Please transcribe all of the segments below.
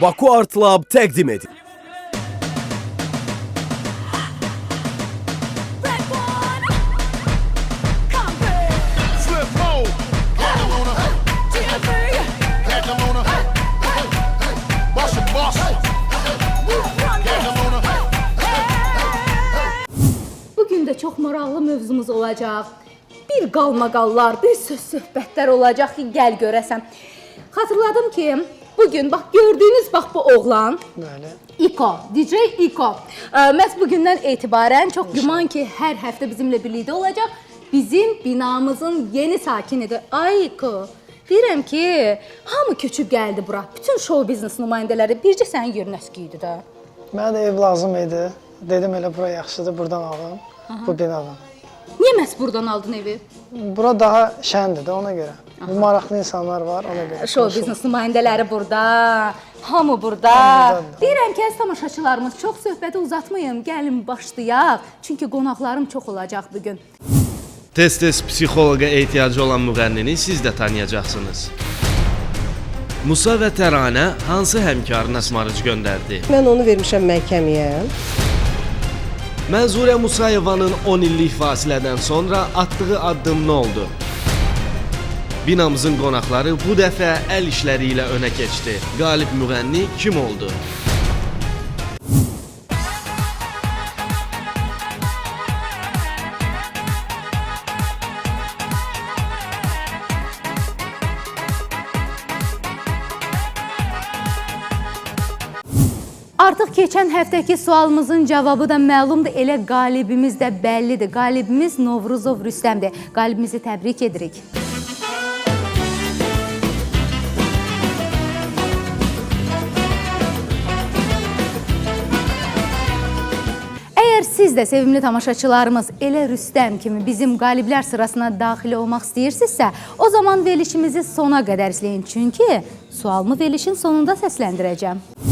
Baku Art Lab on her. Bugün də çox maraqlı mövzumuz olacaq. Bir qalmaqallar, bir söz söhbətlər olacaq ki, gəl görəsən. Xatırladım ki, bugün bax gördüyünüz bax bu oğlan Bəli. İko, DJ İko. Ə, Məhz bugündən etibarən çox güman ki, hər həftə bizimlə birlikdə olacaq. Bizim binamızın yeni sakinidir. Ay İko. Deyirəm ki, hamı köçüb gəldi bura. Bütün show biznes nümayəndələri bircə sənin yerinə idi də. Mənə də ev lazım idi. Dedim elə bura yaxşıdır, buradan alım. Bu binadan. Niyə məhz buradan aldın evi? Bura daha şəndir də ona görə. Bu maraqlı insanlar var, ona görə. Show biznes nümayəndələri burada, hamı burada. Deyirəm ki, əziz tamaşaçılarımız, çox söhbəti uzatmayın, gəlin başlayaq. Çünki qonaqlarım çox olacaq bu gün. Tez-tez psixoloqa ehtiyacı olan müğənnini siz də tanıyacaqsınız. Musa və Təranə hansı həmkarına əsmarıc göndərdi? Mən onu vermişəm məhkəməyə. Mənzurə Musayevanın 10 illik fasilədən sonra atdığı addım nə oldu? Binamızın qonaqları bu dəfə əl işləri ilə önə keçdi. Qalib müğənni kim oldu? Artıq keçən həftəki sualımızın cavabı da məlumdur. Elə qalibimiz də bəllidir. Qalibimiz Novruzov Rüstəmdir. Qalibimizi təbrik edirik. Siz də sevimli tamaşaçılarımız elə Rüstəm kimi bizim qaliblər sırasına daxil olmaq istəyirsinizsə, o zaman verilişimizi sona qədər izləyin. Çünki sualımı verilişin sonunda səsləndirəcəm.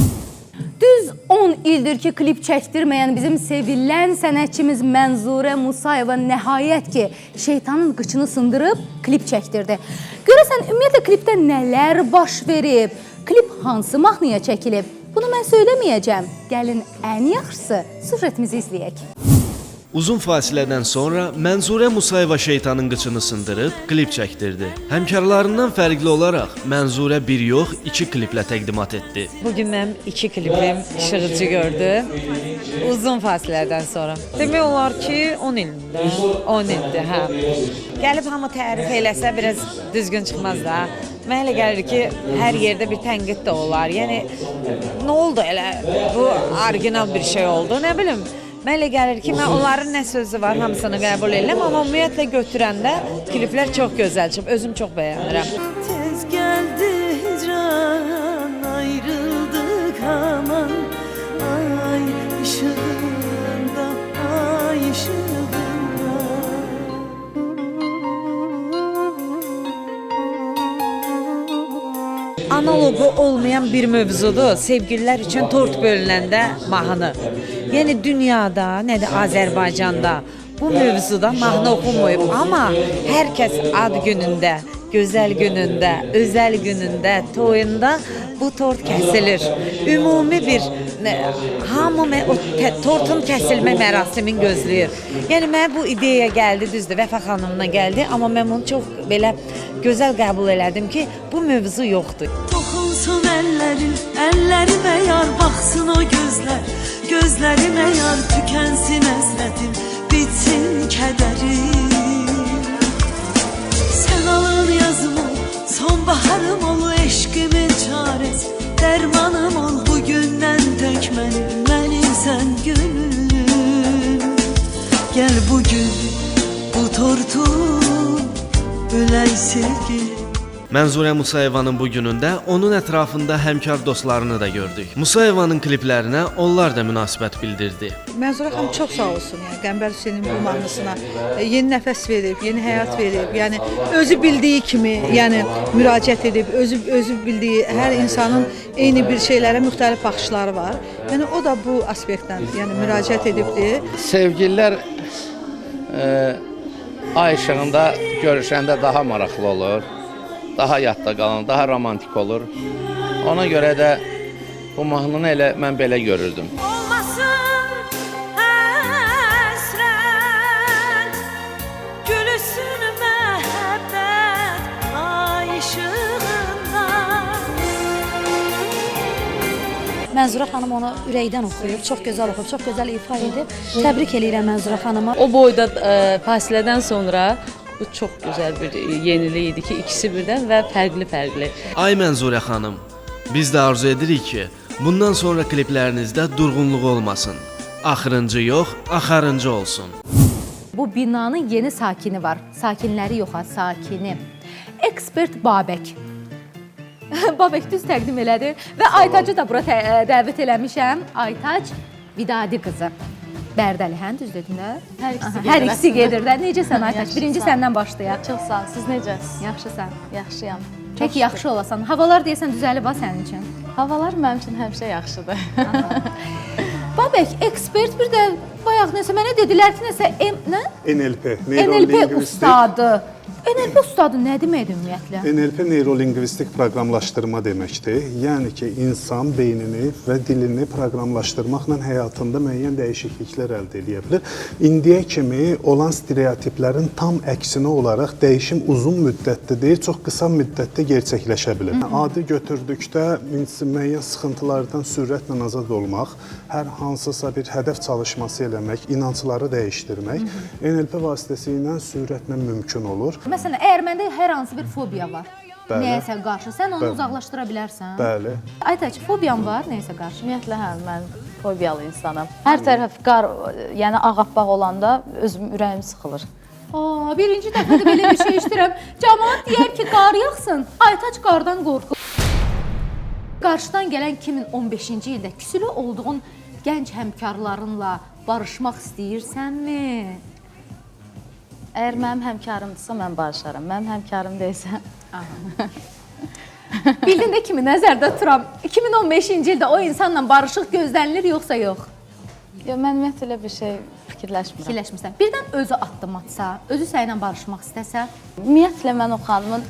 Düz 10 ildir ki, klip çəkdirməyən bizim sevilən sənətçimiz Mənzurə Musayeva nəhayət ki, şeytanın qıçını sındırıb klip çəkdirdi. Görəsən ümumiyyətlə klipdə nələr baş verib? Klip hansı mahnıya çəkilib? Bunu mən söyləməyəcəm. Gəlin ən yaxşısı süjetimizi izləyək. Uzun fasilədən sonra Mənzurə Musayeva şeytanın qıçını sındırıb klip çəkdirdi. Həmkarlarından fərqli olaraq Mənzurə bir yox, iki kliplə təqdimat etdi. Bugün mənim iki klipim işıqcı gördü. Uzun fasilədən sonra. Demək olar ki, 10 ildir. 10 ildir, hə. Gəlib hamı tərif eləsə biraz düzgün çıxmaz da. Mənə elə gəlir ki, hər yerdə bir tənqid də olar. Yəni nə oldu elə? Bu orijinal bir şey oldu, nə bilim. Mənə gəlir ki, mən onların nə sözü var, hamısını qəbul edirəm, amma ümumiyyətlə götürəndə kliplər çox gözəl çıxıb. Özüm çox bəyənirəm. Analogu olmayan bir mövzudur. Sevgililər üçün tort bölünəndə mahnı. Yəni dünyada, nə də Azərbaycanda bu mövzuda mahnı oxunmayıb, amma hər kəs ad günündə, gözəl günündə, özəl günündə, toyunda bu tort kəsilir. Ümumi bir hamı mə- o tə- tortun kəsilmə mərasimin gözləyir. Yəni mənə bu ideya gəldi, düzdür, Vəfa xanımla gəldi, amma mən bunu çox belə gözəl qəbul elədim ki, bu mövzu yoxdur. Dokunsun ellerin ellerime yar baksın o gözler. Gözlerime yar tükensin ezmedim bitsin kederim. Sen alın yazım ol sonbaharım ol eşkimin çaresi Dermanım ol bugünden tek benim sen gönlüm. Gel bugün bu tortu sevgilim Mənzurə Musayevanın bu günündə onun ətrafında həmkar dostlarını da gördük. Musayevanın kliplərinə onlar da münasibət bildirdi. Mənzurə xanım çox sağ olsun. Yəni Qəmbər Hüseynin bu mahnısına e, yeni nəfəs verib, yeni həyat verib. Yəni özü bildiyi kimi, yəni müraciət edib, özü özü bildiyi hər insanın eyni bir şeylərə müxtəlif baxışları var. Yəni o da bu aspektdən, yəni müraciət edibdi. Sevgililər e, ay işığında görüşəndə daha maraqlı olur. Daha yadda qalan, daha romantik olur. Ona görə də Bu mahnını elə mən belə görürdüm. Mənzurə xanım onu ürəkdən oxuyub, çox gözəl oxuyub, çox gözəl ifa edib. Təbrik eləyirəm Mənzurə xanıma. O boyda e, fasilədən sonra bu çox gözəl bir yenilik idi ki, ikisi birdən və fərqli-fərqli. Ay Mənzurə xanım, biz də arzu edirik ki, bundan sonra kliplərinizdə durğunluq olmasın. Axırıncı yox, axarıncı olsun. Bu binanın yeni sakini var. Sakinləri yox ha, sakini. Ekspert Babək. Babək düz təqdim elədi və Aytacı da bura dəvət eləmişəm. Aytac Vidadi qızı. Bərdəli, hə, düz dedim də? Hər ikisi gedir Hər ikisi gedir də. Necəsən? Yaxşı, Birinci səndən başlayaq. Çox sağ ol. Siz necəsiz? Yaxşısan. Yaxşıyam. Peki yaxşı olasan. Havalar deyəsən düzəlib ha sənin üçün. Havalar mənim üçün həmişə yaxşıdır. Babək ekspert bir də bayaq nəsə mənə dedilər ki, nəsə M, nə? NLP, NLP neurolingvistik. ustadı. NLP ustadı nə deməkdir ümumiyyətlə? NLP neurolingvistik proqramlaşdırma deməkdir. Yəni ki, insan beynini və dilini proqramlaşdırmaqla həyatında müəyyən dəyişikliklər əldə edə bilər. İndiyə kimi olan stereotiplərin tam əksinə olaraq dəyişim uzun müddətdə deyil, çox qısa müddətdə gerçəkləşə bilər. Adi götürdükdə müəyyən sıxıntılardan sürətlə azad olmaq, hər hansısa bir hədəf çalışması eləmək, inancları dəyişdirmək NLP vasitəsilə sürətlə mümkün olur. Məsələn, əgər məndə hər hansı bir fobiya var, Bəli. nəyəsə qarşı, sən onu Bəli. uzaqlaşdıra bilərsən. Bəli. Aytaç, fobiyan var nəyəsə qarşı? Ümumiyyətlə hə, mən fobiyalı insanam. Hər tərəf qar, yəni ağappaq olanda özüm ürəyim sıxılır. Aa, birinci dəfədir belə bir şey eşidirəm. Cəmaət deyər ki, qar yağsın. Aytaç qardan qorxur. Qarşıdan gələn 2015-ci ildə küsülü olduğun gənc həmkarlarınla barışmaq istəyirsənmi? Əgər mənim həmkarımdırsa mən barışaram. Mənim həmkarım deyilsə, Bildin də kimi nəzərdə tuturam. 2015-ci ildə o insanla barışıq gözlənilir yoxsa yox? yo mən ümumiyyətlə elə bir şey fikirləşmirəm. Fikirləşmirsən. Birdən özü addım atsa, özü səninlə barışmaq istəsə, Ümumiyyətlə mən o xanımın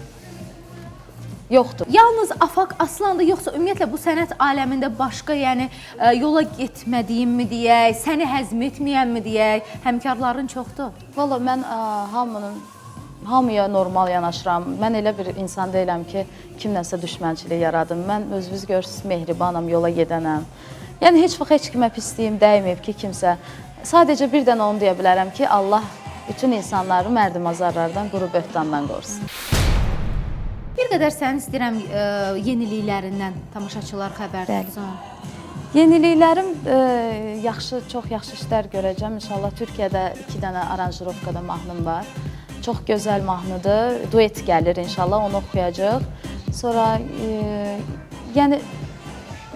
yoxdur. Yalnız Afaq Aslandı yoxsa ümumiyyətlə bu sənət aləmində başqa, yəni ə, yola getmədiyinmi deyək, səni həzm etməyənmi deyək, həmkarların çoxdur. Valla mən ə, hamının hamıya normal yanaşıram. Mən elə bir insan deyiləm ki, kimləsə düşmənçilik yaradım. Mən özünüz görürsüz mehribanam, yola gedənəm. Yəni heç vaxt heç kimə pisliyim dəyməyib ki, kimsə. Sadəcə bir dənə onu deyə bilərəm ki, Allah bütün insanları mərdimazarlardan, quru böhtandan qorusun. Bir qədər səni istəyirəm ə, yeniliklərindən tamaşaçılar xəbərdar olsun. Yeniliklərim ə, yaxşı, çox yaxşı işlər görəcəm. İnşallah Türkiyədə 2 dənə aranjirovkada mahnım var. Çox gözəl mahnıdır. Duet gəlir inşallah, onu oxuyacağıq. Sonra ə, yəni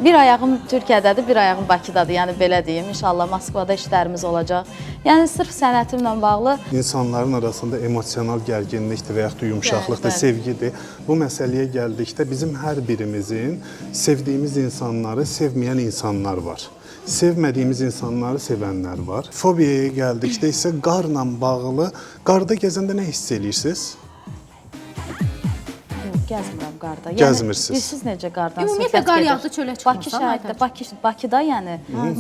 bir ayağım Türkiyədədir, bir ayağım Bakıdadır. Yəni belə deyim. İnşallah Moskvada işlərimiz olacaq. Yəni sırf sənətimlə bağlı İnsanların arasında emosional gərginlikdir və yaxud da yumşaqlıqdır, Bəli, sevgidir. Bu məsələyə gəldikdə bizim hər birimizin sevdiyimiz insanları sevməyən insanlar var. Sevmədiyimiz insanları sevənlər var. Fobiyaya gəldikdə isə qarla bağlı, qarda gəzəndə nə hiss edirsiniz? Gəzmirəm qarda. Yəni, Gəzmirsiniz. Bilirsiniz necə qardan Ümumiyyətlə söhbət qar gedir? yağdı, çölə Bakı çıxmırsan, şəhərdə, Aytaç? Bakı Bakıda yəni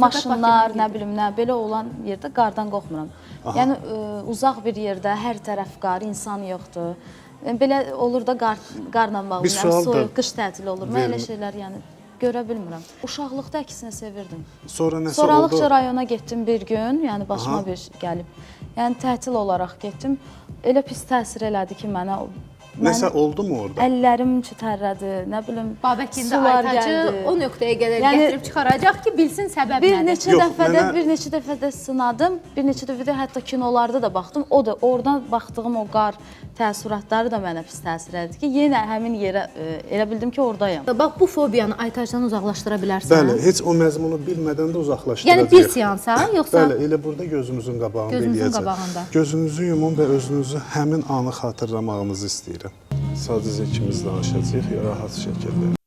maşınlar, nə bilim nə belə olan yerdə qardan qorxmuram. Yəni ə, uzaq bir yerdə hər tərəf qar, insan yoxdur. Yəni, Belə olur da qar qarla bağlı, Bir yəni sual da soyuq qış tətili olur. Mən elə verin. şeylər yəni görə bilmirəm. Uşaqlıqda əksinə sevirdim. Sonra nəsə Sonralıqca oldu? rayona getdim bir gün, yəni başıma Aha. bir gəlib. Yəni tətil olaraq getdim. Elə pis təsir elədi ki, mənə o- Nəsə oldu mu orada? Əllərim çitərlədi, nə bilim. Babəkində sular Aytacı o nöqtəyə qədər Yəni- gətirib çıxaracaq ki, bilsin səbəb Bir nədir. neçə Yox, dəfədə, mənə- bir neçə dəfədə sınadım. Bir neçə dəfədə hətta kinolarda da baxdım. O da oradan baxdığım o qar təəssüratları da mənə pis təsir etdi ki, yenə həmin yerə e, elə bildim ki, ordayam. Bax bu fobiyanı Aytacdan uzaqlaşdıra bilərsən. Bəli, heç o məzmunu bilmədən də uzaqlaşdıracağıq. Yəni bir seansa, yoxsa Bəli, elə burada gözümüzün qabağında Gözünüzün eləyəcəm. qabağında. Gözünüzü yumun və özünüzü həmin anı xatırlamağınızı istəyirəm. Sadəcə ikimiz danışacağıq rahat şəkildə.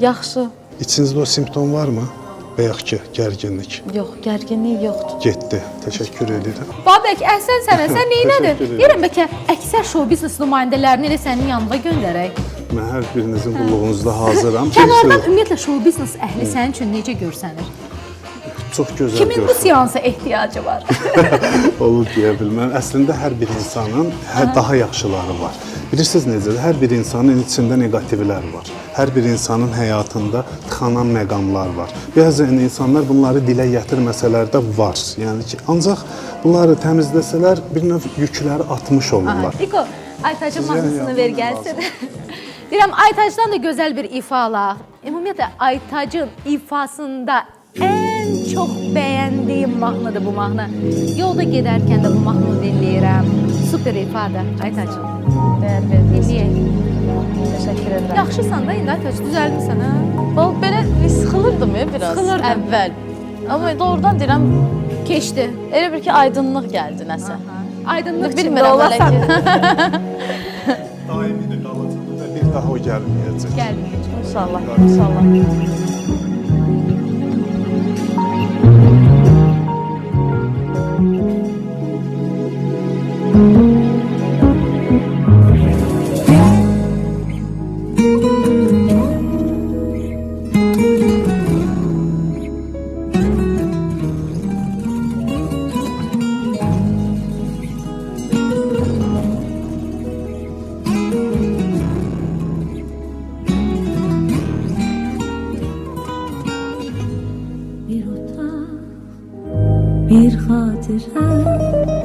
Yaxşı. İçinizdə o simptom varmı? Bayaqki gərginlik Yox, gərginlik yoxdur. getdi. Təşəkkür edirəm. Babək, əhsən sənə. Sən neynədin? Deyirəm bəlkə əksər show biznes nümayəndələrini elə sənin yanına göndərək. Mən hər birinizin qulluğunuzda hazıram. Kənardan ümumiyyətlə show biznes əhli sənin üçün necə görsənir? Çox gözəl Kimin bu görsünüz. seansa ehtiyacı var? Olur deyə bilməm. Əslində hər bir insanın hər daha yaxşıları var. Bilirsiniz necədir? Hər bir insanın içində neqativlər var. Hər bir insanın həyatında tıxanan məqamlar var. Bəzən insanlar bunları dilə gətirməsələr də var. Yəni ki, ancaq bunları təmizləsələr bir növ yükləri atmış olurlar. İko, Aytacın Sizə mahnısını ver gəlsin. Deyirəm Aytacdan da gözəl bir ifa alaq. Ümumiyyətlə Aytacın ifasında ən çox bəyəndiyim mahnıdır bu mahnı. Yolda gedərkən də bu mahnını dinləyirəm. Super ifadə. Dəyər verdiniz. Dinləyək. Təşəkkür edirəm. Yaxşısan da indi Aytac düzəldinsən ha? Bax belə sıxılırdım ya biraz Sıxılırdın. əvvəl. Amma doğrudan deyirəm, Keçdi. elə bir ki aydınlıq gəldi nəsə. Aydınlıq içində Bilmirəm hələ olasan. ki. Daimidir qalacaq və bir daha o gəlməyəcək. Gəlməyəcək. İnşallah, inşallah. Bir hatıra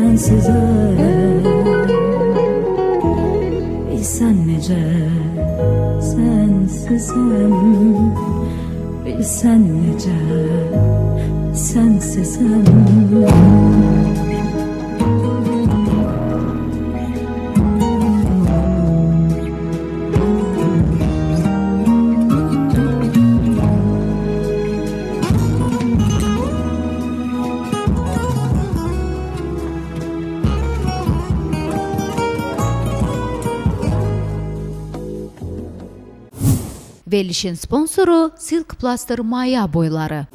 Sensizem, sensizem Bilsen nece sensizem Bilsen nece sensizem Verilişin sponsoru Silk Plaster maya boyları.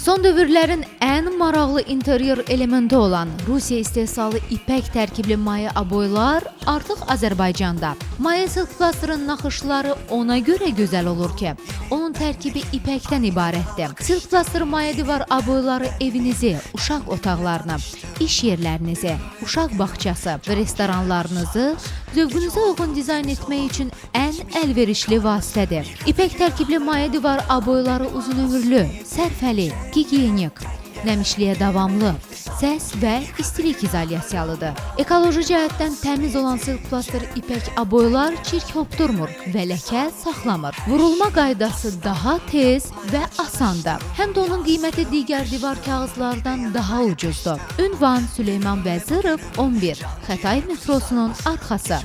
Son dövrlərin ən maraqlı interyer elementi olan Rusiya istehsalı ipək tərkibli maya aboylar artıq Azərbaycanda. Maya Silk Plasterın naxışları ona görə gözəl olur ki, onun tərkibi ipəkdən ibarətdir. Silk Plaster maya divar aboyları evinizi, uşaq otaqlarını, iş yerlərinizi, uşaq bağçası və restoranlarınızı zövqünüzə uyğun dizayn etmək üçün ən əlverişli vasitədir. İpək tərkibli maya divar aboyları uzunömürlü, sərfəli, gigiyenik, nəmişliyə davamlı, səs və istilik izolyasiyalıdır. Ekoloji cəhətdən təmiz olan silk plaster ipək aboylar çirk hopdurmur və ləkə saxlamır. Vurulma qaydası daha tez və asandır. Həm də onun qiyməti digər divar kağızlardan daha ucuzdur. Ünvan Süleyman Vəzirov 11 Xətai metrosunun arxası.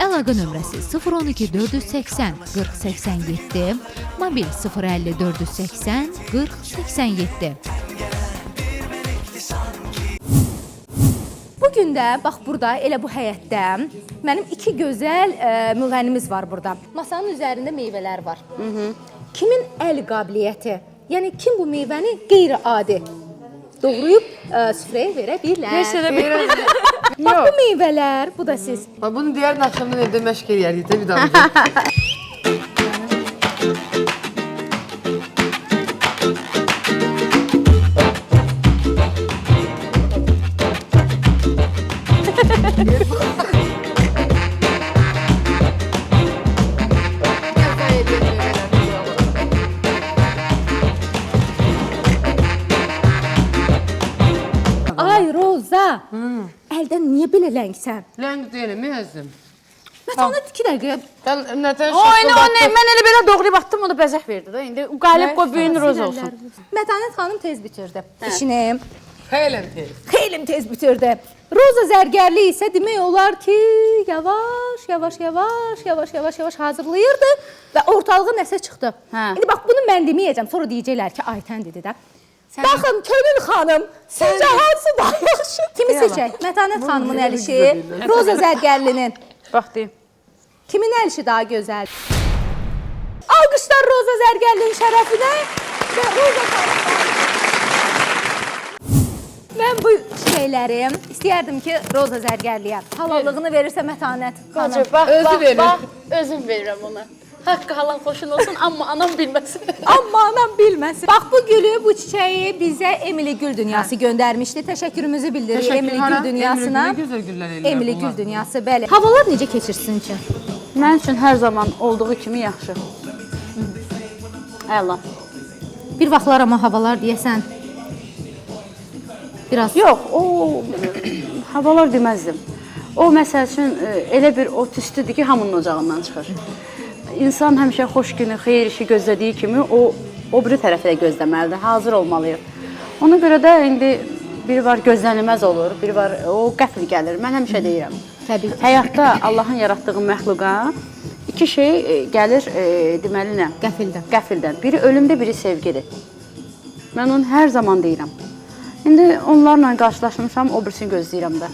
Əlaqə nömrəsi 012 480 40 87, mobil 050 480 40 87. Bu gün də bax burada elə bu həyətdə mənim iki gözəl ə, müğənnimiz var burada. Masanın üzərində meyvələr var. Kimin əl qabiliyyəti? Yəni kim bu meyvəni qeyri-adi doğrayıb ə, süfrəyə verə bilər? Də bir Bax bu meyvələr, bu da siz. Bunu diğer akşamdan evde meşk eləyərdik də bir daha. ləngsən? Ləng deyiləm, əzizim. Mətanət 2 dəqiqə. Sən O indi o ne, mən elə belə doğrayıb atdım, o da bəzək verdi də. İndi qalib qoy böyün roz olsun. Mətanət xanım tez bitirdi işini. Xeylən tez. Xeyli tez bitirdi. Roza zərgərlik isə demək olar ki, yavaş, yavaş, yavaş, yavaş, yavaş, yavaş hazırlayırdı və ortalığa nəsə çıxdı. Hə. İndi bax bunu mən deməyəcəm. Sonra deyəcəklər ki, Aytən dedi də. Baxın Könül xanım, sizcə hansı daha yaxşı? Kimi seçək? Mətanət xanımın əl işi, Roza zərgərlinin. Bax deyim. Kimin əl işi daha gözəl? Alqışlar Roza zərgərlinin şərəfinə və Roza. Mən bu şeyləri istəyərdim ki, Roza zərgərliyə halallığını verirsə Mətanət xanım. bax, Özü bax, verir. bax, özüm verirəm ona. Haqqı halal xoşun olsun, amma anam bilməsin. Amma anam bilməsin. Bax bu gülü, bu çiçəyi bizə Emily Gül Dünyası göndərmişdi. Təşəkkürümüzü bildiririk Təşəkkür, Emily? Gül Dünyasına. Emily Gül, güllər eləyir Emily bunlar. Gül Dünyası, bəli. Havalar necə keçir sizin üçün? Mənim üçün hər zaman olduğu kimi yaxşı. Əla. Bir vaxtlar amma havalar deyəsən biraz Yox, o havalar deməzdim. O məsəl üçün e, elə bir o tüstüdür ki, hamının ocağından çıxır. İnsan həmişə xoş günü, xeyir işi gözlədiyi kimi o o biri tərəfi də gözləməlidir, hazır olmalıyıq. Ona görə də indi biri var gözlənilməz olur, biri var o qəfil gəlir. Mən həmişə deyirəm. Təbii. Həyatda Allahın yaratdığı məxluqa iki şey e, gəlir, e, deməli nə? Qəfildən. Qəfildən. Biri ölümdür, biri sevgidir. Mən onu hər zaman deyirəm. İndi onlarla qarşılaşmışam, o birisini gözləyirəm də.